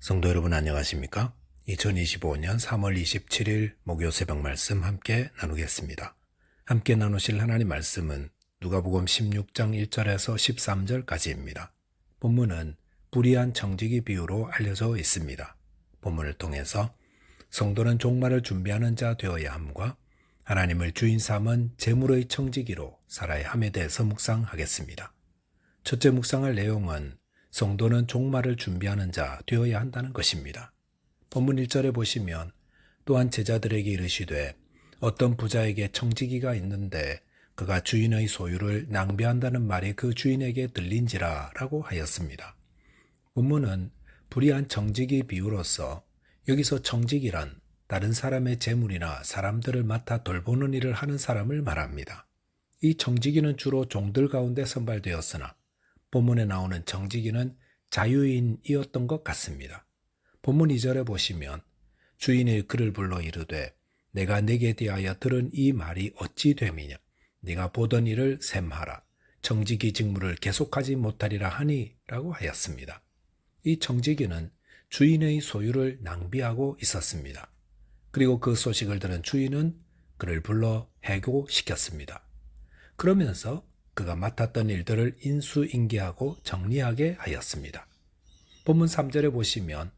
성도 여러분 안녕하십니까? 2025년 3월 27일 목요 새벽 말씀 함께 나누겠습니다. 함께 나누실 하나님 말씀은 누가복음 16장 1절에서 13절까지입니다. 본문은 불의한 정직이 비유로 알려져 있습니다. 본문을 통해서 성도는 종말을 준비하는 자 되어야 함과 하나님을 주인 삼은 재물의 청지기로 살아야 함에 대해서 묵상하겠습니다. 첫째 묵상할 내용은 성도는 종말을 준비하는 자 되어야 한다는 것입니다. 본문 1절에 보시면 또한 제자들에게 이르시되 어떤 부자에게 청지기가 있는데 그가 주인의 소유를 낭비한다는 말이 그 주인에게 들린지라 라고 하였습니다. 본문은 불의한 정직이 비유로서 여기서 정직이란 다른 사람의 재물이나 사람들을 맡아 돌보는 일을 하는 사람을 말합니다. 이 정직이는 주로 종들 가운데 선발되었으나 본문에 나오는 정직이는 자유인이었던 것 같습니다. 본문 2절에 보시면 주인이 그를 불러 이르되 내가 내게 대하여 들은 이 말이 어찌 됨이냐 네가 보던 일을 셈하라 정직이 직무를 계속하지 못하리라 하니 라고 하였습니다. 이 정직이는 주인의 소유를 낭비하고 있었습니다. 그리고 그 소식을 들은 주인은 그를 불러 해고시켰습니다. 그러면서 그가 맡았던 일들을 인수인계하고 정리하게 하였습니다. 본문 3절에 보시면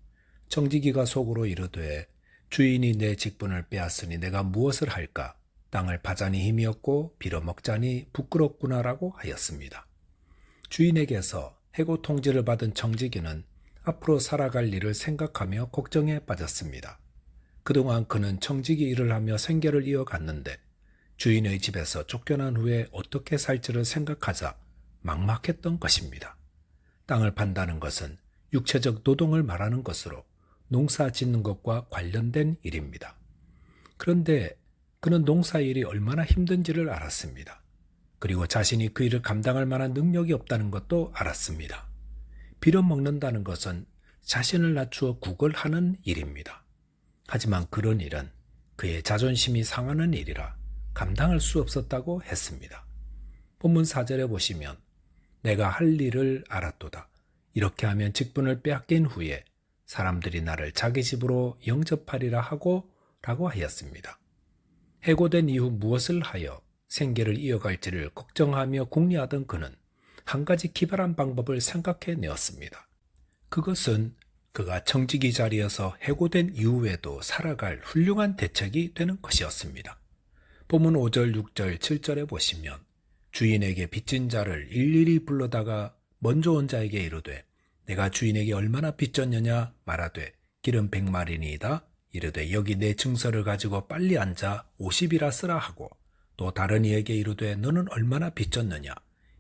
정직이가 속으로 이르되 주인이 내 직분을 빼앗으니 내가 무엇을 할까? 땅을 파자니 힘이 없고 빌어먹자니 부끄럽구나라고 하였습니다. 주인에게서 해고 통지를 받은 정직이는 앞으로 살아갈 일을 생각하며 걱정에 빠졌습니다. 그동안 그는 정직이 일을 하며 생계를 이어갔는데 주인의 집에서 쫓겨난 후에 어떻게 살지를 생각하자 막막했던 것입니다. 땅을 판다는 것은 육체적 노동을 말하는 것으로 농사 짓는 것과 관련된 일입니다. 그런데 그는 농사 일이 얼마나 힘든지를 알았습니다. 그리고 자신이 그 일을 감당할 만한 능력이 없다는 것도 알았습니다. 빌어먹는다는 것은 자신을 낮추어 구걸하는 일입니다. 하지만 그런 일은 그의 자존심이 상하는 일이라 감당할 수 없었다고 했습니다. 본문 4절에 보시면 내가 할 일을 알았도다. 이렇게 하면 직분을 빼앗긴 후에 사람들이 나를 자기 집으로 영접하리라 하고 라고 하였습니다. 해고된 이후 무엇을 하여 생계를 이어갈지를 걱정하며 궁리하던 그는 한 가지 기발한 방법을 생각해 내었습니다. 그것은 그가 정직이 자리에서 해고된 이후에도 살아갈 훌륭한 대책이 되는 것이었습니다. 본문 5절, 6절, 7절에 보시면 주인에게 빚진 자를 일일이 불러다가 먼저 온 자에게 이르되 내가 주인에게 얼마나 빚졌느냐 말하되 기름 백마리니이다. 이르되 여기 내 증서를 가지고 빨리 앉아 50이라 쓰라 하고 또 다른 이에게 이르되 너는 얼마나 빚졌느냐?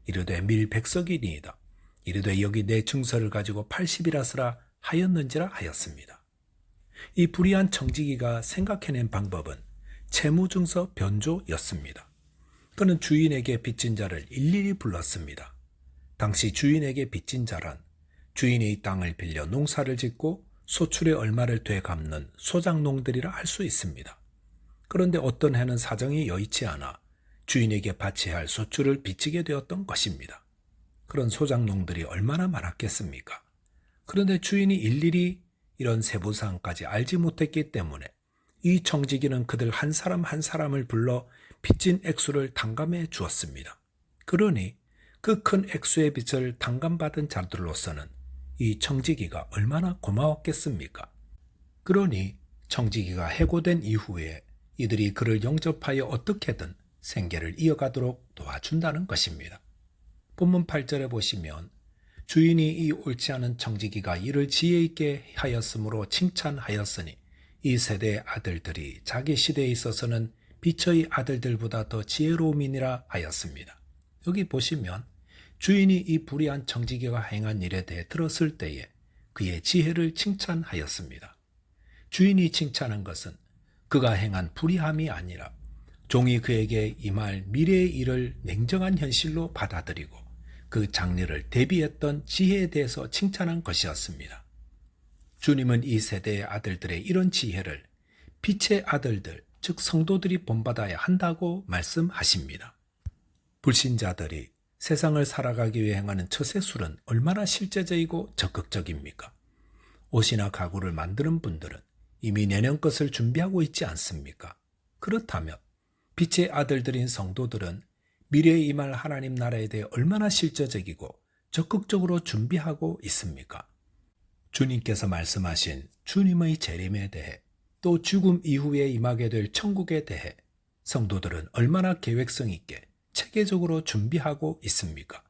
이르되 밀 백석이니이다. 이르되 여기 내 증서를 가지고 80이라 쓰라 하였는지라 하였습니다. 이 불의한 정직이가 생각해낸 방법은 채무증서 변조였습니다. 그는 주인에게 빚진 자를 일일이 불렀습니다. 당시 주인에게 빚진 자란 주인이 이 땅을 빌려 농사를 짓고 소출의 얼마를 되갚는 소장농들이라 할 수 있습니다. 그런데 어떤 해는 사정이 여의치 않아 주인에게 바쳐야 할 소출을 빚지게 되었던 것입니다. 그런 소장농들이 얼마나 많았겠습니까? 그런데 주인이 일일이 이런 세부사항까지 알지 못했기 때문에 이 정직이는 그들 한 사람 한 사람을 불러 빚진 액수를 당감해 주었습니다. 그러니 그 큰 액수의 빚을 당감받은 자들로서는 이 청지기가 얼마나 고마웠겠습니까? 그러니 청지기가 해고된 이후에 이들이 그를 영접하여 어떻게든 생계를 이어가도록 도와준다는 것입니다. 본문 8절에 보시면 주인이 이 옳지 않은 청지기가 이를 지혜 있게 하였으므로 칭찬하였으니 이 세대의 아들들이 자기 시대에 있어서는 비처의 아들들보다 더 지혜로움이니라 하였습니다. 여기 보시면 주인이 이 불의한 정직이가 행한 일에 대해 들었을 때에 그의 지혜를 칭찬하였습니다. 주인이 칭찬한 것은 그가 행한 불의함이 아니라 종이 그에게 임할 미래의 일을 냉정한 현실로 받아들이고 그 장래를 대비했던 지혜에 대해서 칭찬한 것이었습니다. 주님은 이 세대의 아들들의 이런 지혜를 빛의 아들들, 즉 성도들이 본받아야 한다고 말씀하십니다. 불신자들이 세상을 살아가기 위해 행하는 처세술은 얼마나 실제적이고 적극적입니까? 옷이나 가구를 만드는 분들은 이미 내년 것을 준비하고 있지 않습니까? 그렇다면 빛의 아들들인 성도들은 미래에 임할 하나님 나라에 대해 얼마나 실제적이고 적극적으로 준비하고 있습니까? 주님께서 말씀하신 주님의 재림에 대해 또 죽음 이후에 임하게 될 천국에 대해 성도들은 얼마나 계획성 있게 체계적으로 준비하고 있습니까?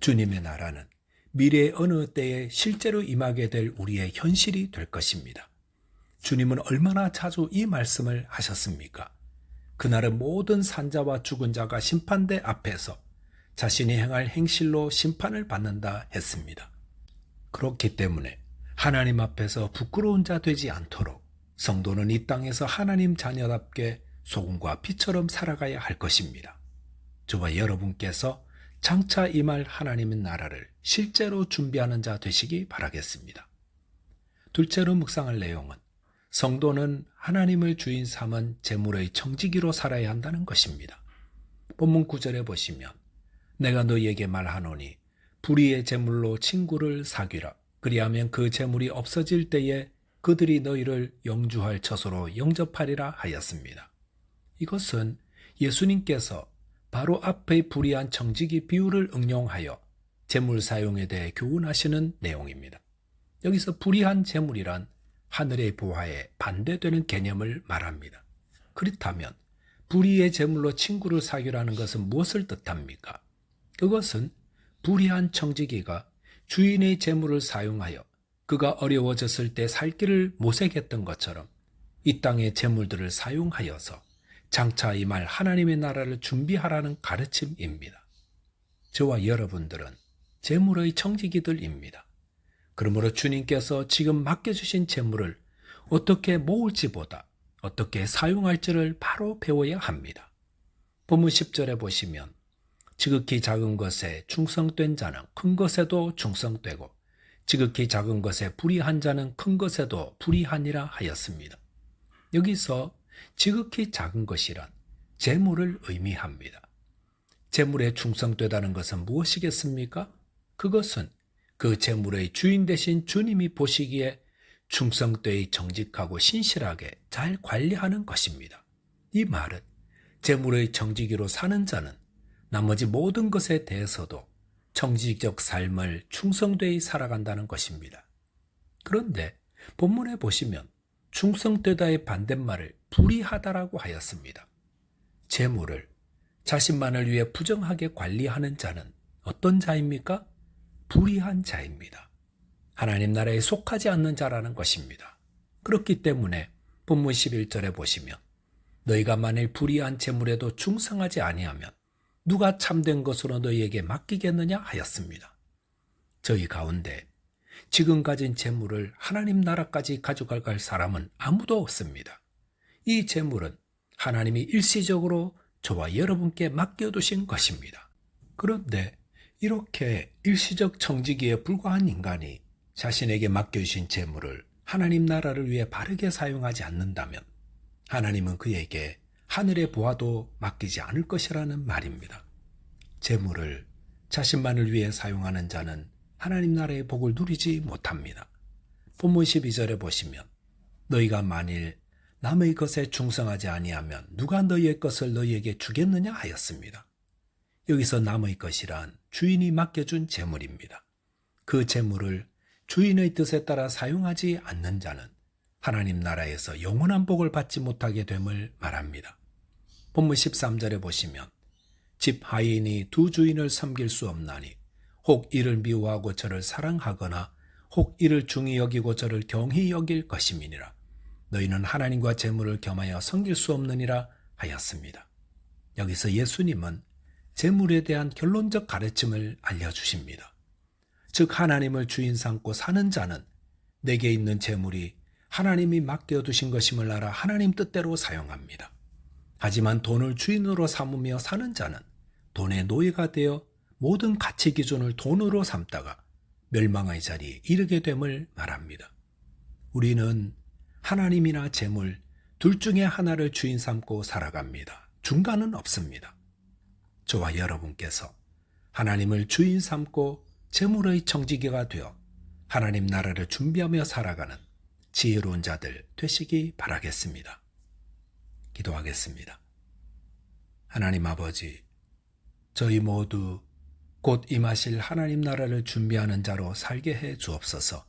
주님의 나라는 미래의 어느 때에 실제로 임하게 될 우리의 현실이 될 것입니다. 주님은 얼마나 자주 이 말씀을 하셨습니까? 그날은 모든 산자와 죽은 자가 심판대 앞에서 자신이 행할 행실로 심판을 받는다 했습니다. 그렇기 때문에 하나님 앞에서 부끄러운 자 되지 않도록 성도는 이 땅에서 하나님 자녀답게 소금과 피처럼 살아가야 할 것입니다. 저와 여러분께서 장차 임할 하나님의 나라를 실제로 준비하는 자 되시기 바라겠습니다. 둘째로 묵상할 내용은 성도는 하나님을 주인 삼은 재물의 청지기로 살아야 한다는 것입니다. 본문 9절에 보시면 내가 너희에게 말하노니 불의의 재물로 친구를 사귀라. 그리하면 그 재물이 없어질 때에 그들이 너희를 영주할 처소로 영접하리라 하였습니다. 이것은 예수님께서 바로 앞의 불의한 청지기 비유를 응용하여 재물 사용에 대해 교훈하시는 내용입니다. 여기서 불의한 재물이란 하늘의 보화에 반대되는 개념을 말합니다. 그렇다면 불의의 재물로 친구를 사귀라는 것은 무엇을 뜻합니까? 그것은 불의한 청지기가 주인의 재물을 사용하여 그가 어려워졌을 때 살 길을 모색했던 것처럼 이 땅의 재물들을 사용하여서 장차 임할 하나님의 나라를 준비하라는 가르침입니다. 저와 여러분들은 재물의 청지기들입니다. 그러므로 주님께서 지금 맡겨주신 재물을 어떻게 모을지보다 어떻게 사용할지를 바로 배워야 합니다. 본문 10절에 보시면 지극히 작은 것에 충성된 자는 큰 것에도 충성되고 지극히 작은 것에 불의한 자는 큰 것에도 불의하니라 하였습니다. 여기서 지극히 작은 것이란 재물을 의미합니다. 재물에 충성되다는 것은 무엇이겠습니까? 그것은 그 재물의 주인 되신 주님이 보시기에 충성되이 정직하고 신실하게 잘 관리하는 것입니다. 이 말은 재물의 정직으로 사는 자는 나머지 모든 것에 대해서도 정직적 삶을 충성되이 살아간다는 것입니다. 그런데 본문에 보시면 충성되다의 반대말을 불의하다라고 하였습니다. 재물을 자신만을 위해 부정하게 관리하는 자는 어떤 자입니까? 불의한 자입니다. 하나님 나라에 속하지 않는 자라는 것입니다. 그렇기 때문에 본문 11절에 보시면 너희가 만일 불의한 재물에도 충성하지 아니하면 누가 참된 것으로 너희에게 맡기겠느냐 하였습니다. 저희 가운데 지금 가진 재물을 하나님 나라까지 가져갈 사람은 아무도 없습니다. 이 재물은 하나님이 일시적으로 저와 여러분께 맡겨두신 것입니다. 그런데 이렇게 일시적 정직기에 불과한 인간이 자신에게 맡겨주신 재물을 하나님 나라를 위해 바르게 사용하지 않는다면 하나님은 그에게 하늘의 보화도 맡기지 않을 것이라는 말입니다. 재물을 자신만을 위해 사용하는 자는 하나님 나라의 복을 누리지 못합니다. 본문 12절에 보시면 너희가 만일 남의 것에 충성하지 아니하면 누가 너희의 것을 너희에게 주겠느냐 하였습니다. 여기서 남의 것이란 주인이 맡겨준 재물입니다. 그 재물을 주인의 뜻에 따라 사용하지 않는 자는 하나님 나라에서 영원한 복을 받지 못하게 됨을 말합니다. 본문 13절에 보시면 집 하인이 두 주인을 섬길 수 없나니 혹 이를 미워하고 저를 사랑하거나 혹 이를 중히 여기고 저를 경히 여길 것임이니라. 너희는 하나님과 재물을 겸하여 섬길 수 없느니라 하였습니다. 여기서 예수님은 재물에 대한 결론적 가르침을 알려주십니다. 즉 하나님을 주인 삼고 사는 자는 내게 있는 재물이 하나님이 맡겨두신 것임을 알아 하나님 뜻대로 사용합니다. 하지만 돈을 주인으로 삼으며 사는 자는 돈의 노예가 되어 모든 가치 기준을 돈으로 삼다가 멸망의 자리에 이르게 됨을 말합니다. 우리는 하나님이나 재물 둘 중에 하나를 주인 삼고 살아갑니다. 중간은 없습니다. 저와 여러분께서 하나님을 주인 삼고 재물의 정지기가 되어 하나님 나라를 준비하며 살아가는 지혜로운 자들 되시기 바라겠습니다. 기도하겠습니다. 하나님 아버지, 저희 모두 곧 임하실 하나님 나라를 준비하는 자로 살게 해 주옵소서.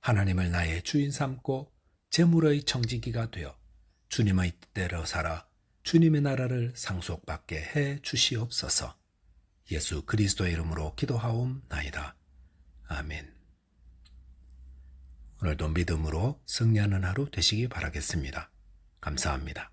하나님을 나의 주인 삼고 재물의 청지기가 되어 주님의 뜻대로 살아 주님의 나라를 상속받게 해 주시옵소서. 예수 그리스도의 이름으로 기도하옵나이다. 아멘. 오늘도 믿음으로 승리하는 하루 되시기 바라겠습니다. 감사합니다.